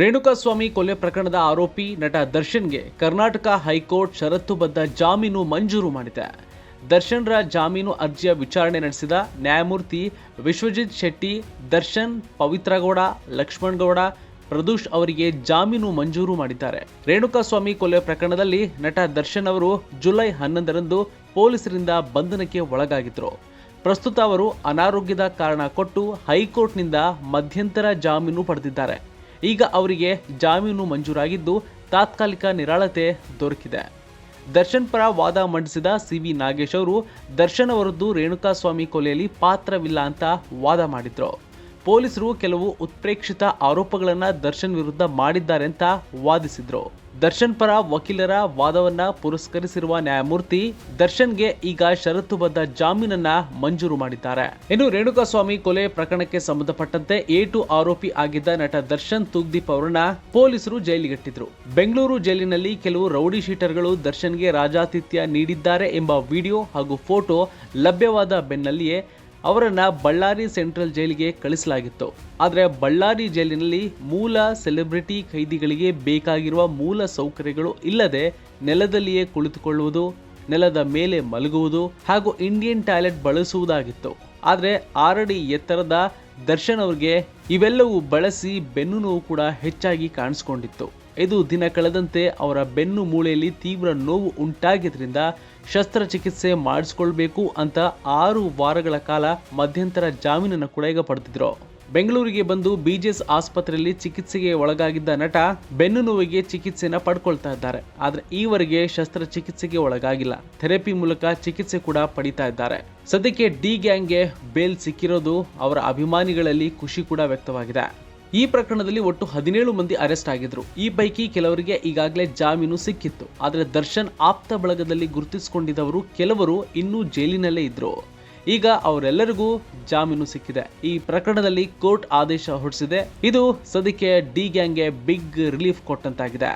ರೇಣುಕಾಸ್ವಾಮಿ ಕೊಲೆ ಪ್ರಕರಣದ ಆರೋಪಿ ನಟ ದರ್ಶನ್ಗೆ ಕರ್ನಾಟಕ ಹೈಕೋರ್ಟ್ ಷರತ್ತುಬದ್ಧ ಜಾಮೀನು ಮಂಜೂರು ಮಾಡಿದೆ. ದರ್ಶನ್ರ ಜಾಮೀನು ಅರ್ಜಿಯ ವಿಚಾರಣೆ ನಡೆಸಿದ ನ್ಯಾಯಮೂರ್ತಿ ವಿಶ್ವಜಿತ್ ಶೆಟ್ಟಿ, ದರ್ಶನ್, ಪವಿತ್ರಗೌಡ, ಲಕ್ಷ್ಮಣಗೌಡ, ಪ್ರದೂಷ್ ಅವರಿಗೆ ಜಾಮೀನು ಮಂಜೂರು ಮಾಡಿದ್ದಾರೆ. ರೇಣುಕಾಸ್ವಾಮಿ ಕೊಲೆ ಪ್ರಕರಣದಲ್ಲಿ ನಟ ದರ್ಶನ್ ಅವರು ಜುಲೈ ಹನ್ನೊಂದರಂದು ಪೊಲೀಸರಿಂದ ಬಂಧನಕ್ಕೆ ಒಳಗಾಗಿದ್ದರು. ಪ್ರಸ್ತುತ ಅವರು ಅನಾರೋಗ್ಯದ ಕಾರಣ ಕೊಟ್ಟು ಹೈಕೋರ್ಟ್ನಿಂದ ಮಧ್ಯಂತರ ಜಾಮೀನು ಪಡೆದಿದ್ದಾರೆ. ಈಗ ಅವರಿಗೆ ಜಾಮೀನು ಮಂಜೂರಾಗಿದ್ದು ತಾತ್ಕಾಲಿಕ ನಿರಾಳತೆ ದೊರಕಿದೆ. ದರ್ಶನ್ ಪರ ವಾದ ಮಂಡಿಸಿದ ಸಿ ವಿ ನಾಗೇಶ್ ಅವರು, ದರ್ಶನ್ ಅವರದ್ದು ರೇಣುಕಾಸ್ವಾಮಿ ಕೊಲೆಯಲ್ಲಿ ಪಾತ್ರವಿಲ್ಲ ಅಂತ ವಾದ ಮಾಡಿದ್ರು. ಪೊಲೀಸರು ಕೆಲವು ಉತ್ಪ್ರೇಕ್ಷಿತ ಆರೋಪಗಳನ್ನು ದರ್ಶನ್ ವಿರುದ್ಧ ಮಾಡಿದ್ದಾರೆ ಅಂತ ವಾದಿಸಿದ್ರು. ದರ್ಶನ್ ಪರ ವಕೀಲರ ವಾದವನ್ನ ಪುರಸ್ಕರಿಸಿರುವ ನ್ಯಾಯಮೂರ್ತಿ ದರ್ಶನ್ಗೆ ಈಗ ಷರತ್ತುಬದ್ಧ ಜಾಮೀನನ್ನ ಮಂಜೂರು ಮಾಡಿದ್ದಾರೆ. ಇನ್ನು ರೇಣುಕಾಸ್ವಾಮಿ ಕೊಲೆ ಪ್ರಕರಣಕ್ಕೆ ಸಂಬಂಧಪಟ್ಟಂತೆ ಎ ಟು ಆರೋಪಿ ಆಗಿದ್ದ ನಟ ದರ್ಶನ್ ತೂಗ್ದೀಪ್ ಅವರನ್ನ ಪೊಲೀಸರು ಜೈಲಿಗಟ್ಟಿದ್ರು ಬೆಂಗಳೂರು ಜೈಲಿನಲ್ಲಿ ಕೆಲವು ರೌಡಿ ಶೀಟರ್ಗಳು ದರ್ಶನ್ಗೆ ರಾಜಾತಿಥ್ಯ ನೀಡಿದ್ದಾರೆ ಎಂಬ ವಿಡಿಯೋ ಹಾಗೂ ಫೋಟೋ ಲಭ್ಯವಾದ ಬೆನ್ನಲ್ಲಿಯೇ ಅವರನ್ನ ಬಳ್ಳಾರಿ ಸೆಂಟ್ರಲ್ ಜೈಲಿಗೆ ಕಳಿಸಲಾಗಿತ್ತು. ಆದರೆ ಬಳ್ಳಾರಿ ಜೈಲಿನಲ್ಲಿ ಮೂಲ ಸೆಲೆಬ್ರಿಟಿ ಖೈದಿಗಳಿಗೆ ಬೇಕಾಗಿರುವ ಮೂಲ ಸೌಕರ್ಯಗಳು ಇಲ್ಲದೆ ನೆಲದಲ್ಲಿಯೇ ಕುಳಿತುಕೊಳ್ಳುವುದು, ನೆಲದ ಮೇಲೆ ಮಲಗುವುದು ಹಾಗೂ ಇಂಡಿಯನ್ ಟಾಯ್ಲೆಟ್ ಬಳಸುವುದಾಗಿತ್ತು. ಆದರೆ ಆರಡಿ ಎತ್ತರದ ದರ್ಶನ್ ಅವ್ರಿಗೆ ಇವೆಲ್ಲವೂ ಬಳಸಿ ಬೆನ್ನು ನೋವು ಕೂಡ ಹೆಚ್ಚಾಗಿ ಕಾಣಿಸಿಕೊಂಡಿತ್ತು. ಇದು ದಿನ ಕಳೆದಂತೆ ಅವರ ಬೆನ್ನು ಮೂಳೆಯಲ್ಲಿ ತೀವ್ರ ನೋವು ಉಂಟಾಗಿದ್ದರಿಂದ ಶಸ್ತ್ರಚಿಕಿತ್ಸೆ ಮಾಡಿಸ್ಕೊಳ್ಬೇಕು ಅಂತ ಆರು ವಾರಗಳ ಕಾಲ ಮಧ್ಯಂತರ ಜಾಮೀನನ್ನು ಕೂಡ ಈಗ ಪಡೆದಿದ್ರು. ಬೆಂಗಳೂರಿಗೆ ಬಂದು ಬಿಜೆಎಸ್ ಆಸ್ಪತ್ರೆಯಲ್ಲಿ ಚಿಕಿತ್ಸೆಗೆ ಒಳಗಾಗಿದ್ದ ನಟ ಬೆನ್ನು ನೋವಿಗೆ ಚಿಕಿತ್ಸೆನ ಪಡ್ಕೊಳ್ತಾ ಇದ್ದಾರೆ. ಆದರೆ ಈವರೆಗೆ ಶಸ್ತ್ರಚಿಕಿತ್ಸೆಗೆ ಒಳಗಾಗಿಲ್ಲ. ಥೆರಪಿ ಮೂಲಕ ಚಿಕಿತ್ಸೆ ಕೂಡ ಪಡಿತಾ ಇದ್ದಾರೆ. ಸದ್ಯಕ್ಕೆ ಡಿ ಗ್ಯಾಂಗ್ಗೆ ಬೇಲ್ ಸಿಕ್ಕಿರೋದು ಅವರ ಅಭಿಮಾನಿಗಳಲ್ಲಿ ಖುಷಿ ಕೂಡ ವ್ಯಕ್ತವಾಗಿದೆ. ಈ ಪ್ರಕರಣದಲ್ಲಿ ಒಟ್ಟು ಹದಿನೇಳು ಮಂದಿ ಅರೆಸ್ಟ್ ಆಗಿದ್ರು. ಈ ಪೈಕಿ ಕೆಲವರಿಗೆ ಈಗಾಗಲೇ ಜಾಮೀನು ಸಿಕ್ಕಿತ್ತು. ಆದರೆ ದರ್ಶನ್ ಆಪ್ತ ಬಳಗದಲ್ಲಿ ಗುರುತಿಸಿಕೊಂಡಿದ್ದವರು ಕೆಲವರು ಇನ್ನೂ ಜೈಲಿನಲ್ಲೇ ಇದ್ರು. ಈಗ ಅವರೆಲ್ಲರಿಗೂ ಜಾಮೀನು ಸಿಕ್ಕಿದೆ. ಈ ಪ್ರಕರಣದಲ್ಲಿ ಕೋರ್ಟ್ ಆದೇಶ ಹೊರಡಿಸಿದೆ. ಇದು ಸದ್ಯಕ್ಕೆ ಡಿ ಗ್ಯಾಂಗ್ಗೆ ಬಿಗ್ ರಿಲೀಫ್ ಕೊಟ್ಟಂತಾಗಿದೆ.